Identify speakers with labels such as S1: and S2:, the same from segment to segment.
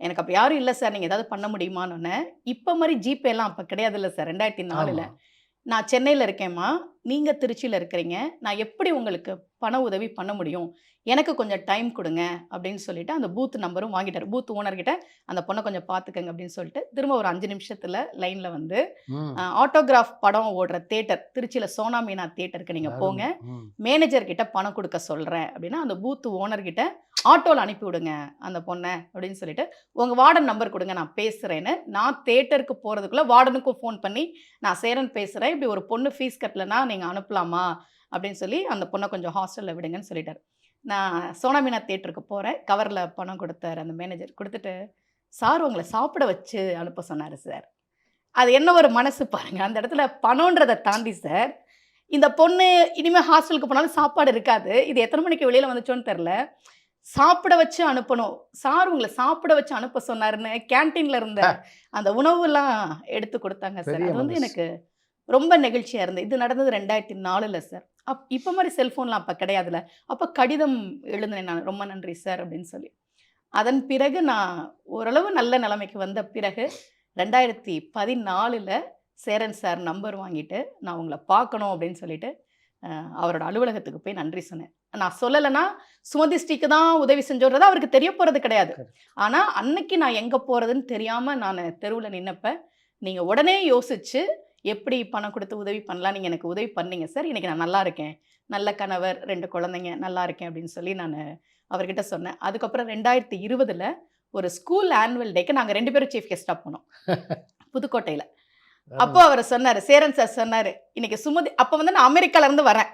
S1: எனக்கு அப்போ யாரும் இல்லை சார். நீங்கள் ஏதாவது பண்ண முடியுமான்னு இப்போ மாதிரி ஜிபேலாம் அப்போ கிடையாதுல்ல சார் ரெண்டாயிரத்தி நாலில். நான் சென்னையில் இருக்கேம்மா நீங்கள் திருச்சியில் இருக்கிறீங்க. நான் எப்படி உங்களுக்கு பண உதவி பண்ண முடியும்? எனக்கு கொஞ்சம் டைம் கொடுங்க அப்படின்னு சொல்லிட்டு அந்த பூத் நம்பரும் வாங்கிட்டார். பூத் ஓனர்கிட்ட அந்த பொண்ணை கொஞ்சம் பார்த்துக்கங்க அப்படின்னு சொல்லிட்டு திரும்ப ஒரு அஞ்சு நிமிஷத்தில் லைனில் வந்து. ஆட்டோகிராஃப் படம் ஓடுற தேட்டர் திருச்சியில் சோனா மீனா தேட்டருக்கு நீங்கள் போங்க.
S2: ம்.
S1: மேனேஜர் கிட்ட பணம் கொடுக்க சொல்கிறேன் அப்படின்னா அந்த பூத் ஓனர் கிட்ட ஆட்டோவில் அனுப்பி விடுங்க அந்த பொண்ணை அப்படின்னு சொல்லிட்டு உங்கள் வார்டன் நம்பர் கொடுங்க நான் பேசுகிறேன்னு நான் தேட்டருக்கு போகிறதுக்குள்ளே வார்டனுக்கும் ஃபோன் பண்ணி நான் சேரன் பேசுகிறேன் இப்படி ஒரு பொண்ணு ஃபீஸ் கட்டலைன்னா நீங்கள் அனுப்பலாமா? அப்படின்னு சொல்லி அந்த பொண்ணை கொஞ்சம் ஹாஸ்டலில் விடுங்கன்னு சொல்லிட்டார். நான் சோனா மீனா தேட்டருக்கு போகிறேன் கவரில் பணம் கொடுத்தாரு அந்த மேனேஜர் கொடுத்துட்டு சார் உங்களை சாப்பிட வச்சு அனுப்ப சொன்னார் சார். அது என்ன ஒரு மனசு பாருங்க. அந்த இடத்துல பணன்றதை தாண்டி சார் இந்த பொண்ணு இனிமேல் ஹாஸ்டலுக்கு போனாலும் சாப்பாடு இருக்காது. இது எத்தனை மணிக்கு வெளியில் வந்துச்சோன்னு தெரில சாப்பிட வச்சு அனுப்பணும். சார் உங்களை சாப்பிட வச்சு அனுப்ப சொன்னாருன்னு கேன்டீன்ல இருந்த அந்த உணவுலாம் எடுத்து கொடுத்தாங்க சார். அது வந்து. எனக்கு ரொம்ப நெகிழ்ச்சியாக இருந்தது. இது நடந்தது ரெண்டாயிரத்தி நாலில் சார் அப் இப்போ மாதிரி செல்ஃபோன்லாம் அப்போ கிடையாதுல்ல அப்போ கடிதம் எழுதினேன் நான். ரொம்ப நன்றி சார் அப்படின்னு சொல்லி. அதன் பிறகு நான் ஓரளவு நல்ல நிலைமைக்கு வந்த பிறகு ரெண்டாயிரத்தி பதினாலில் சேரன் சார் நம்பர் வாங்கிட்டு நான் உங்களை பார்க்கணும் அப்படின்னு சொல்லிட்டு அவரோட அலுவலகத்துக்கு போய் நன்றி சொன்னேன். நான் சொல்லலைன்னா சுமதிஸ்டிக்கு தான் உதவி செஞ்சோன்றது அவருக்கு தெரிய போகிறது கிடையாது. ஆனால் அன்னைக்கு நான் எங்கே போகிறதுன்னு தெரியாமல் நான் தெருவில் நின்னப்ப நீங்கள் உடனே யோசிச்சு எப்படி பணம் கொடுத்து உதவி பண்ணலாம்? நீங்கள் எனக்கு உதவி பண்ணீங்க. சார் இன்னைக்கு நான் நல்லா இருக்கேன். நல்ல கணவர் ரெண்டு குழந்தைங்க நல்லா இருக்கேன் அப்படின்னு சொல்லி நான் அவர்கிட்ட சொன்னேன். அதுக்கப்புறம் ரெண்டாயிரத்தி இருபதுல ஒரு ஸ்கூல் ஆனுவல் டேக்கு நாங்கள் ரெண்டு பேரும் சீஃப் கெஸ்ட்டாக போனோம். புதுக்கோட்டையில். அப்போ அவர் சொன்னார் சேரன் சார் சொன்னார் இன்னைக்கு சுமதி அப்போ வந்து நான் அமெரிக்கால இருந்து வரேன்.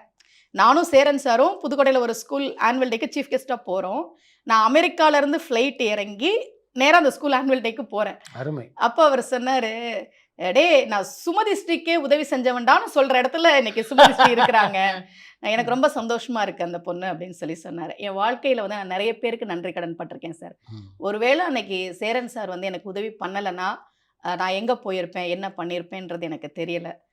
S1: நானும் சேரன் சாரும் புதுக்கோட்டையில் ஒரு ஸ்கூல் ஆனுவல் டேக்கு சீஃப் கெஸ்ட்டாக போகிறோம் நான் அமெரிக்கால இருந்து ஃப்ளைட் இறங்கி நேராக அந்த ஸ்கூல் ஆனுவல் டேக்கு போகிறேன்
S2: அருமை.
S1: அப்போ அவர் சொன்னார் டே நான் சுமதி ஸ்ரீக்கே உதவி செஞ்சவன்டான்னு சொல்கிற இடத்துல இன்னைக்கு சுமதி ஸ்ரீ இருக்கிறாங்க. எனக்கு ரொம்ப சந்தோஷமா இருக்கு அந்த பொண்ணு அப்படின்னு சொல்லி சொன்னார். என் வாழ்க்கையில் வந்து நான் நிறைய பேருக்கு நன்றி கடன் பட்டிருக்கேன் சார். ஒருவேளை அன்னைக்கு சேரன் சார் வந்து எனக்கு உதவி பண்ணலைன்னா நான் எங்கே போயிருப்பேன் என்ன பண்ணியிருப்பேன்றது எனக்கு தெரியல.